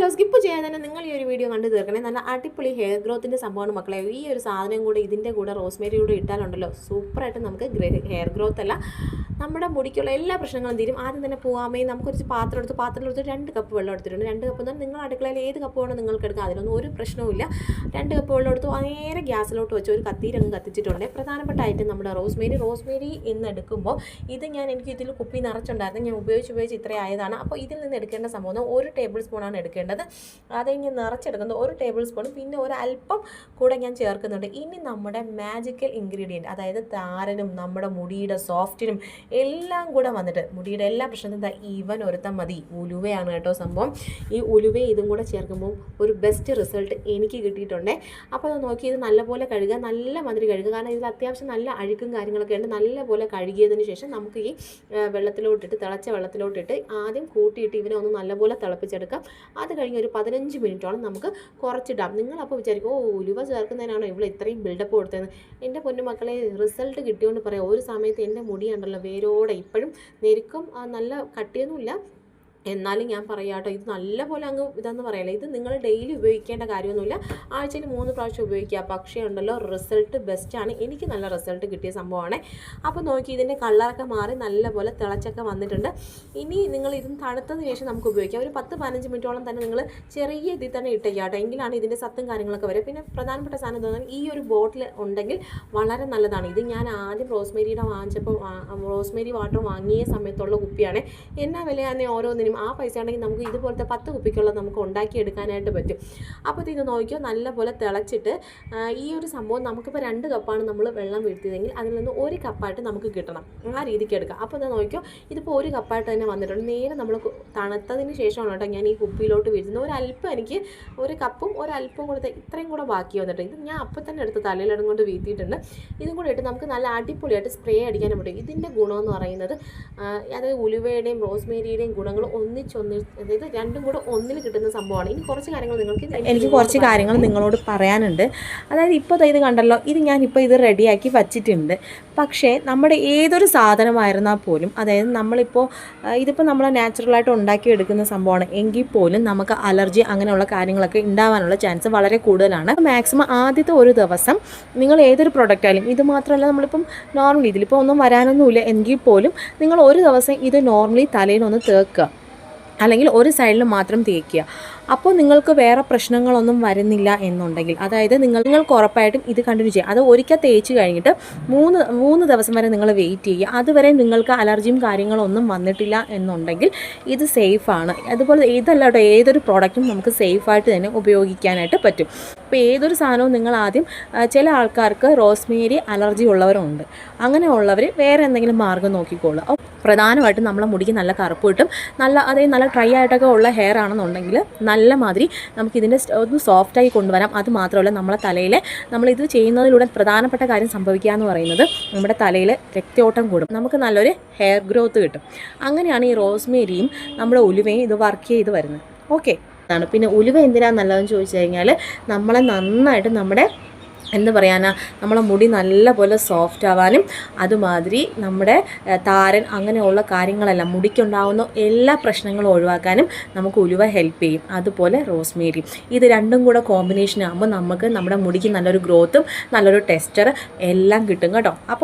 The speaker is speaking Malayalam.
ഹലോ സ്കിപ്പ് ചെയ്യാതെ തന്നെ നിങ്ങൾ ഈ ഒരു വീഡിയോ കണ്ടു തീർക്കണേ. നല്ല അടിപൊളി ഹെയർ ഗ്രോത്തിന്റെ സംഭവമാണ് മക്കളെ. ഈ ഒരു സാധനം കൂടെ ഇതിന്റെ കൂടെ റോസ്മേരി കൂടെ ഇട്ടാലുണ്ടല്ലോ. സൂപ്പറായിട്ട് നമുക്ക് ഹെയർ ഗ്രോത്ത് അല്ല നമ്മുടെ മുടിക്കുള്ള എല്ലാ പ്രശ്നങ്ങളും തീരും. ആദ്യം തന്നെ പോകാമേ നമുക്കൊരു പാത്രം എടുത്ത് പാത്രം എടുത്ത് രണ്ട് കപ്പ് വെള്ളം എടുത്തിട്ടുണ്ട്. രണ്ട് കപ്പ് എന്ന് നിങ്ങൾ അടുക്കളയിൽ ഏത് കപ്പ് വേണോ നിങ്ങൾക്ക് എടുക്കാം. അതിനൊന്നും ഒരു പ്രശ്നവുമില്ല രണ്ട് കപ്പ് വെള്ളം എടുത്ത് നേരെ ഗ്യാസിലോട്ട് വെച്ച് ഒരു കത്തിയിലങ്ങ് കത്തിച്ചിട്ടുണ്ട്. പ്രധാനപ്പെട്ട ഐറ്റം നമ്മുടെ റോസ്മേരി റോസ്മേരി എന്നെടുക്കുമ്പോൾ ഇത് ഞാൻ എനിക്ക് ഇതിൽ കുപ്പി നിറച്ചുണ്ടായിരുന്നു. ഞാൻ ഉപയോഗിച്ച് ഉപയോഗിച്ച് ഇത്രയായതാണ് അപ്പോൾ ഇതിൽ നിന്ന് എടുക്കേണ്ട സംഭവം ഒരു ടേബിൾ സ്പൂണാണ് എടുക്കേണ്ടത്. അത് ഇനി നിറച്ചെടുക്കുന്നത് ഒരു ടേബിൾ സ്പൂണും പിന്നെ ഒരു അല്പം കൂടെ ഞാൻ ചേർക്കുന്നുണ്ട്. ഇനി നമ്മുടെ മാജിക്കൽ ഇൻഗ്രീഡിയന്റ് അതായത് താരനും നമ്മുടെ മുടിയുടെ സോഫ്റ്റിനും എല്ലാം കൂടെ വന്നിട്ട് മുടിയുടെ എല്ലാ പ്രശ്നത്തിനും എന്താ ഈവൻ ഒരുത്തം മതി. ഉലുവയാണ് കേട്ടോ സംഭവം. ഈ ഉലുവ ഇതും കൂടെ ചേർക്കുമ്പോൾ ഒരു ബെസ്റ്റ് റിസൾട്ട് എനിക്ക് കിട്ടിയിട്ടുണ്ട്. അപ്പോൾ അത് നോക്കി ഇത് നല്ലപോലെ കഴുകുക നല്ല മതിരി കഴുകുക. കാരണം ഇതിൽ അത്യാവശ്യം നല്ല അഴുക്കും കാര്യങ്ങളൊക്കെ ഉണ്ട്. നല്ലപോലെ കഴുകിയതിന് ശേഷം നമുക്ക് ഈ വെള്ളത്തിലോട്ടിട്ട് തിളച്ച വെള്ളത്തിലോട്ടിട്ട് ആദ്യം കൂട്ടിയിട്ട് ഇവനെ ഒന്ന് നല്ലപോലെ തിളപ്പിച്ചെടുക്കാം. അത് കഴിഞ്ഞ് ഒരു പതിനഞ്ച് മിനിറ്റോളം നമുക്ക് കുറച്ചിടാം. നിങ്ങളപ്പോൾ വിചാരിക്കും ഓ ഉലുവ ചേർക്കുന്നതിനാണോ ഇവിടെ ഇത്രയും ബിൽഡപ്പ് കൊടുത്തത്? എന്റെ പൊന്നുമക്കളെ റിസൾട്ട് കിട്ടിയോണ്ട് പറയാം. ഒരു സമയത്ത് എന്റെ മുടിയുണ്ടല്ലോ വേരോടെ. ഇപ്പോഴും നെരുക്കം നല്ല കട്ടിയൊന്നുമില്ല. എന്നാലും ഞാൻ പറയാട്ടോ ഇത് നല്ലപോലെ അങ്ങ് ഇതെന്ന് പറയല്ലേ ഇത് നിങ്ങൾ ഡെയിലി ഉപയോഗിക്കേണ്ട കാര്യമൊന്നുമില്ല. ആഴ്ചയിൽ മൂന്ന് പ്രാവശ്യം ഉപയോഗിക്കുക. പക്ഷേ ഉണ്ടല്ലോ റിസൾട്ട് ബെസ്റ്റാണ് എനിക്ക് നല്ല റിസൾട്ട് കിട്ടിയ സംഭവമാണ്. അപ്പോൾ നോക്കി ഇതിന്റെ കളറൊക്കെ മാറി നല്ലപോലെ തിളച്ചൊക്കെ വന്നിട്ടുണ്ട്. ഇനി നിങ്ങൾ ഇത് തണുത്തതിന് ശേഷം നമുക്ക് ഉപയോഗിക്കാം. ഒരു പത്ത് പതിനഞ്ച് മിനിറ്റോളം തന്നെ നിങ്ങൾ ചെറിയ ഇതിൽ തന്നെ ഇട്ടേക്കുക കേട്ടോ. എങ്കിലാണ് ഇതിന്റെ സത്തും കാര്യങ്ങളൊക്കെ വരിക. പിന്നെ പ്രധാനപ്പെട്ട സാധനം തോന്നുന്നത് ഈ ഒരു ബോട്ടിൽ ഉണ്ടെങ്കിൽ വളരെ നല്ലതാണ്. ഇത് ഞാൻ ആദ്യം റോസ്മേരിയുടെ വാങ്ങിച്ചപ്പോൾ റോസ്മേരി വാട്ടർ വാങ്ങിയ സമയത്തുള്ള കുപ്പിയാണ്. എന്നാ വിലയാണെന്നേ ഓരോന്നിനും ആ പൈസ ഉണ്ടെങ്കിൽ നമുക്ക് ഇതുപോലത്തെ പത്ത് കുപ്പിക്കുള്ള നമുക്ക് ഉണ്ടാക്കിയെടുക്കാനായിട്ട് പറ്റും. അപ്പോൾ ഇത് നോക്കിയോ നല്ലപോലെ തിളച്ചിട്ട് ഈ ഒരു സംഭവം നമുക്കിപ്പോൾ രണ്ട് കപ്പാണ് നമ്മൾ വെള്ളം വീഴ്ത്തിയതെങ്കിൽ അതിൽ നിന്ന് ഒരു കപ്പായിട്ട് നമുക്ക് കിട്ടണം. ആ രീതിക്ക് എടുക്കാം. അപ്പോൾ ഇത് നോക്കിയോ ഇതിപ്പോൾ ഒരു കപ്പായിട്ട് തന്നെ വന്നിട്ടുണ്ട്. നേരെ നമ്മൾ തണുത്തതിന് ശേഷമാണ് കേട്ടോ ഞാൻ ഈ കുപ്പിയിലോട്ട് വീഴ്ത്തുന്നത്. ഒരല്പം എനിക്ക് ഒരു കപ്പും ഒരല്പം കൂടെ ഇത്രയും കൂടെ ബാക്കി വന്നിട്ട് ഇത് ഞാൻ അപ്പം തന്നെ എടുത്ത് തലയിലിടം കൊണ്ട് വീഴ്ത്തിയിട്ടുണ്ട് ഇതും കൂടെ ഇട്ട് നമുക്ക് നല്ല അടിപൊളിയായിട്ട് സ്പ്രേ അടിക്കാനും പറ്റും. ഇതിന്റെ ഗുണമെന്ന് പറയുന്നത് അതായത് ഉലുവയുടെയും റോസ്മേരിയുടെയും ഗുണങ്ങൾ ഒന്നിച്ചൊന്നി അതായത് രണ്ടും കൂടെ ഒന്നിൽ കിട്ടുന്ന സംഭവമാണ്. ഇനി കുറച്ച് കാര്യങ്ങൾ നിങ്ങൾക്ക് എനിക്ക് കുറച്ച് കാര്യങ്ങൾ നിങ്ങളോട് പറയാനുണ്ട്. അതായത് ഇപ്പോൾ ഇത് കണ്ടല്ലോ ഇത് ഞാൻ ഇപ്പോൾ ഇത് റെഡിയാക്കി വച്ചിട്ടുണ്ട്. പക്ഷേ നമ്മുടെ ഏതൊരു സാധനമായിരുന്നാൽ പോലും അതായത് നമ്മളിപ്പോൾ ഇതിപ്പോൾ നമ്മൾ നാച്ചുറലായിട്ട് ഉണ്ടാക്കിയെടുക്കുന്ന സംഭവമാണ്. എങ്കിൽ പോലും നമുക്ക് അലർജി അങ്ങനെയുള്ള കാര്യങ്ങളൊക്കെ ഉണ്ടാവാനുള്ള ചാൻസ് വളരെ കൂടുതലാണ്. മാക്സിമം ആദ്യത്തെ ഒരു ദിവസം നിങ്ങൾ ഏതൊരു പ്രൊഡക്റ്റ് ആയാലും ഇത് മാത്രമല്ല നമ്മളിപ്പം നോർമലി ഇതിലിപ്പോൾ ഒന്നും വരാനൊന്നുമില്ല. എങ്കിൽ പോലും നിങ്ങൾ ഒരു ദിവസം ഇത് നോർമലി തലയിൽ ഒന്ന് തേക്കുക. അല്ലെങ്കിൽ ഒരു സൈഡിൽ മാത്രം തേക്കുക. അപ്പോൾ നിങ്ങൾക്ക് വേറെ പ്രശ്നങ്ങളൊന്നും വരുന്നില്ല എന്നുണ്ടെങ്കിൽ അതായത് നിങ്ങൾ നിങ്ങൾക്ക് ഉറപ്പായിട്ടും ഇത് കണ്ടിന്യൂ ചെയ്യുക അത് ഒരിക്കൽ തേച്ച് കഴിഞ്ഞിട്ട് മൂന്ന് മൂന്ന് ദിവസം വരെ നിങ്ങൾ വെയിറ്റ് ചെയ്യുക. അതുവരെ നിങ്ങൾക്ക് അലർജിയും കാര്യങ്ങളൊന്നും വന്നിട്ടില്ല എന്നുണ്ടെങ്കിൽ ഇത് സേഫാണ് അതുപോലെ ഇതല്ല കേട്ടോ ഏതൊരു പ്രോഡക്റ്റും നമുക്ക് സേഫായിട്ട് തന്നെ ഉപയോഗിക്കാനായിട്ട് പറ്റും. അപ്പോൾ ഏതൊരു സാധനവും നിങ്ങൾ ആദ്യം ചില ആൾക്കാർക്ക് റോസ്മേരി അലർജി ഉള്ളവരുണ്ട്. അങ്ങനെ ഉള്ളവർ വേറെ എന്തെങ്കിലും മാർഗം നോക്കിക്കോളൂ പ്രധാനമായിട്ടും നമ്മളെ മുടിക്ക് നല്ല കറുപ്പ് കിട്ടും. നല്ല അതായത് നല്ല ഡ്രൈ ആയിട്ടൊക്കെ ഉള്ള ഹെയർ ആണെന്നുണ്ടെങ്കിൽ നല്ല മാതിരി നമുക്കിതിന്റെ ഒന്ന് സോഫ്റ്റായി കൊണ്ടുവരാം. അത് മാത്രമല്ല നമ്മളെ തലയിൽ നമ്മളിത് ചെയ്യുന്നതിലൂടെ പ്രധാനപ്പെട്ട കാര്യം സംഭവിക്കുക എന്ന് പറയുന്നത് നമ്മുടെ തലയിൽ രക്തയോട്ടം കൂടും. നമുക്ക് നല്ലൊരു ഹെയർ ഗ്രോത്ത് കിട്ടും. അങ്ങനെയാണ് ഈ റോസ്മേരിയും നമ്മുടെ ഉലുവയും ഇത് വർക്ക് ചെയ്ത് വരുന്നത്. ഓക്കെ അതാണ്. പിന്നെ ഉലുവ എന്തിനാണ് നല്ലതെന്ന് ചോദിച്ചു കഴിഞ്ഞാൽ നമ്മളെ നന്നായിട്ട് നമ്മുടെ എന്താ പറയാനാ നമ്മളെ മുടി നല്ലപോലെ സോഫ്റ്റ് ആവാനും അതുമാതിരി നമ്മുടെ താരൻ അങ്ങനെയുള്ള കാര്യങ്ങളെല്ലാം മുടിക്കുണ്ടാവുന്ന എല്ലാ പ്രശ്നങ്ങളും ഒഴിവാക്കാനും നമുക്ക് ഉലുവ ഹെൽപ്പ് ചെയ്യും. അതുപോലെ റോസ്മേരി ഇത് രണ്ടും കൂടെ കോമ്പിനേഷൻ ആകുമ്പോൾ നമുക്ക് നമ്മുടെ മുടിക്ക് നല്ലൊരു ഗ്രോത്തും നല്ലൊരു ടെക്സ്ചർ എല്ലാം കിട്ടും കേട്ടോ. അപ്പോൾ